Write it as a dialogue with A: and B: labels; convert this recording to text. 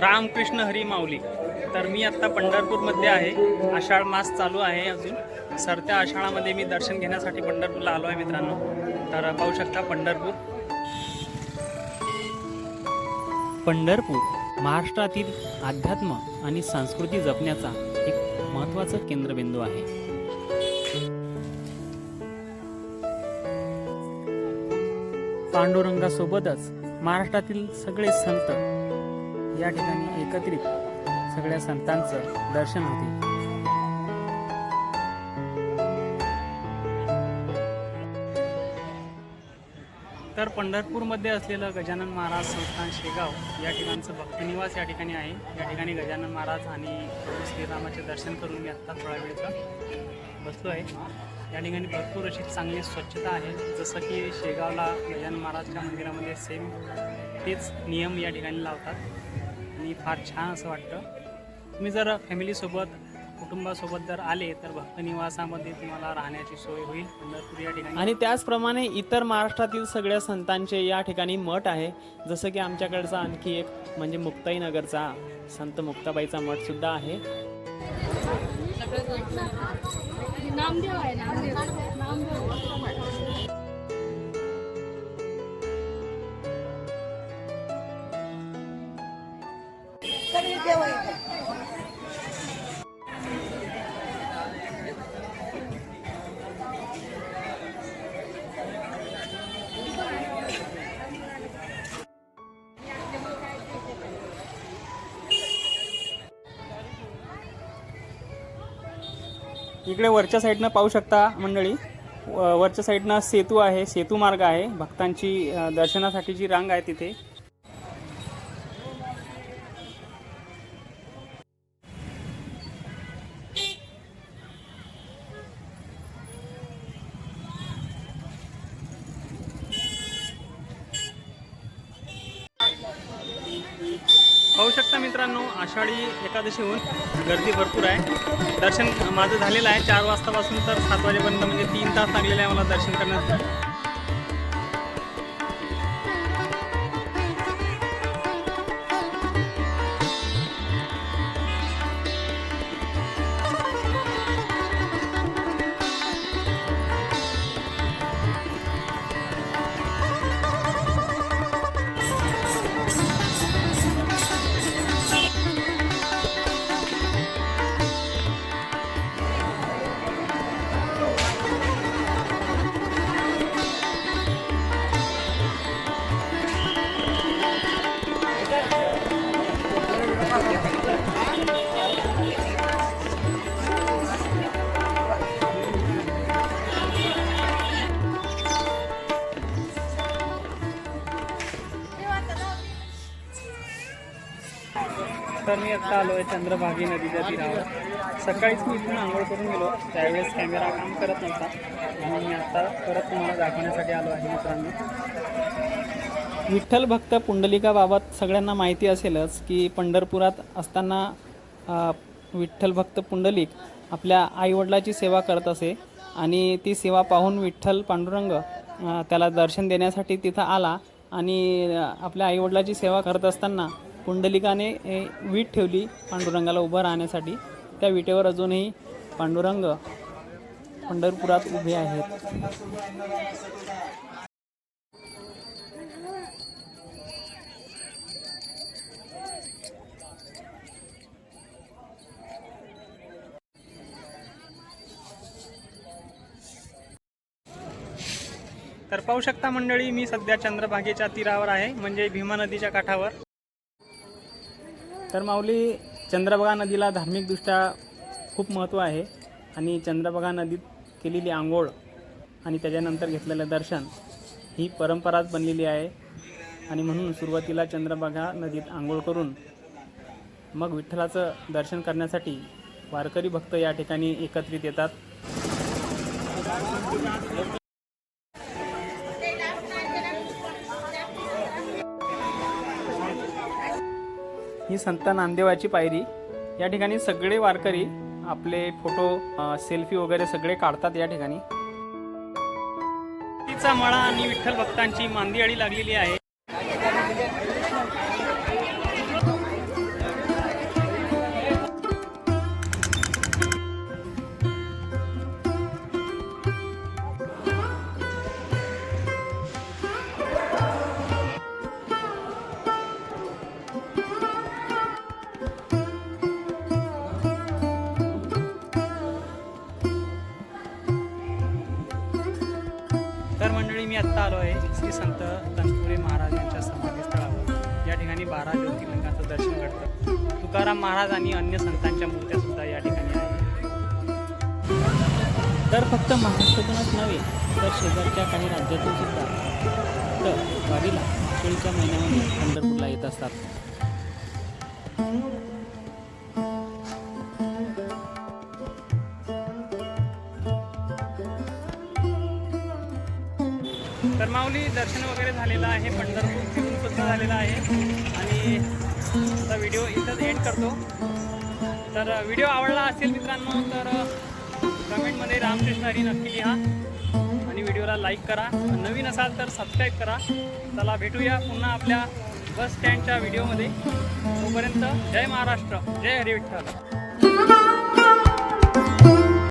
A: रामकृष्ण हरी माऊली. तर मी आत्ता पंढरपूरमध्ये आहे. आषाढ मास चालू आहे अजून. सरत्या आषाढामध्ये मी दर्शन घेण्यासाठी पंढरपूरला आलो आहे मित्रांनो. तर पाहू शकता पंढरपूर. पंढरपूर महाराष्ट्रातील अध्यात्म आणि संस्कृती जपण्याचा एक महत्त्वाचं केंद्रबिंदू आहे. पांडुरंगासोबतच महाराष्ट्रातील सगळे संत या ठिकाणी एकत्रित सगळ्या संतांचं दर्शन होते. तर पंढरपूरमध्ये असलेलं गजानन महाराज संस्थान शेगाव या ठिकाणचं भक्तनिवास या ठिकाणी आहे. या ठिकाणी गजानन महाराज आणि प्रभू श्रीरामाचे दर्शन करून मी आत्ता थोडा वेळचा बसलो आहे. या ठिकाणी भरपूर अशी चांगली स्वच्छता आहे. जसं की शेगावला गजानन महाराजच्या मंदिरामध्ये सेम तेच नियम या ठिकाणी लावतात. आणि फार छान असं वाटतं. तुम्ही जर फॅमिलीसोबत कुटुंबासोबत जर आले तर भक्तनिवासामध्ये तुम्हाला राहण्याची सोय होईल. पंढरपूर या ठिकाणी. आणि त्याचप्रमाणे इतर महाराष्ट्रातील सगळ्या संतांचे या ठिकाणी मठ आहे. जसं की आमच्याकडचा आणखी एक म्हणजे मुक्ताईनगरचा संत मुक्ताबाईचा मठ सुद्धा आहे.
B: नामदेव आहे नामदेव. नामदेव.
A: इकडे वरच्या साईडनं पाहू शकता मंडळी. वरच्या साईडनं सेतू आहे सेतू मार्ग आहे. भक्तांची दर्शनासाठीची रांग आहे तिथे. पाहू शकता मित्रांनो आषाढी एकादशीहून गर्दी भरपूर आहे. दर्शन माझं झालेलं आहे चार वाजतापासून तर सात वाजेपर्यंत म्हणजे तीन तास लागलेले आहे मला दर्शन करण्यासाठी. मी आता आलो आहे चंद्रभागी नदीच्या तीरावर. सकाळीच मी इथून आंघोळ करून गेलो. त्यावेळेस कॅमेरा काम करत नव्हता. म्हणून मी आता परत तुम्हाला दाखवण्यासाठी आलो आहे मित्रांनो. विठ्ठल भक्त पुंडलिकाबाबत सगळ्यांना माहिती असेलच की पंढरपुरात असताना विठ्ठल भक्त पुंडलिक आपल्या आईवडिलाची सेवा करत असे आणि ती सेवा पाहून विठ्ठल पांडुरंग त्याला दर्शन देण्यासाठी तिथं आला आणि आपल्या आईवडिलाची सेवा करत असताना पुंडलिकाने वीट ठेवली पांडुरंगाला उभं राहण्यासाठी. त्या विटेवर अजूनही पांडुरंग पंढरपुरात उभे आहेत. तर पाहू शकता मंडळी मी सध्या चंद्रभागेच्या तीरावर आहे म्हणजे भीमा नदीच्या काठावर. तर माऊली चंद्रभागा नदीला धार्मिकदृष्ट्या खूप महत्त्व आहे आणि चंद्रभागा नदीत केलेली आंघोळ आणि त्याच्यानंतर घेतलेलं दर्शन ही परंपराच बनलेली आहे. आणि म्हणून सुरुवातीला चंद्रभागा नदीत आंघोळ करून मग विठ्ठलाचं दर्शन करण्यासाठी वारकरी भक्त या ठिकाणी एकत्रित येतात. ही संत नामदेवाची पायरी. या ठिकाणी सगळे वारकरी आपले फोटो सेल्फी वगैरे सगळे काढतात या ठिकाणी. तिचा मळा आणि विठ्ठल भक्तांची मांदी अळी लागलेली आहे. आत्ता आलो आहे श्री संत तनपुरे महाराज यांच्या समाधीस्थळावर. या ठिकाणी बारा ज्योतिर्लिंगाचं दर्शन घडतं. तुकाराम महाराज आणि अन्य संतांच्या मूर्त्या सुद्धा या ठिकाणी आहेत. तर फक्त महाराष्ट्रातूनच नव्हे तर शेजारच्या काही राज्यातून सुद्धा. तर वारीला आषाढीच्या महिन्यामध्ये पंढरपूरला येत असतात. तर माऊली दर्शन वगैरे झालेलं आहे. पंढरपूर फिरून सुद्धा झालेलं आहे. आणि आता व्हिडिओ इथंच एंड करतो. तर व्हिडिओ आवडला असेल मित्रांनो तर कमेंटमध्ये रामकृष्ण हरी नक्की लिहा. आणि व्हिडिओला लाईक करा. नवीन असाल तर सबस्क्राईब करा. चला भेटूया पुन्हा आपल्या बस स्टँडच्या व्हिडिओमध्ये तोपर्यंत जय महाराष्ट्र. जय हरी विठ्ठल.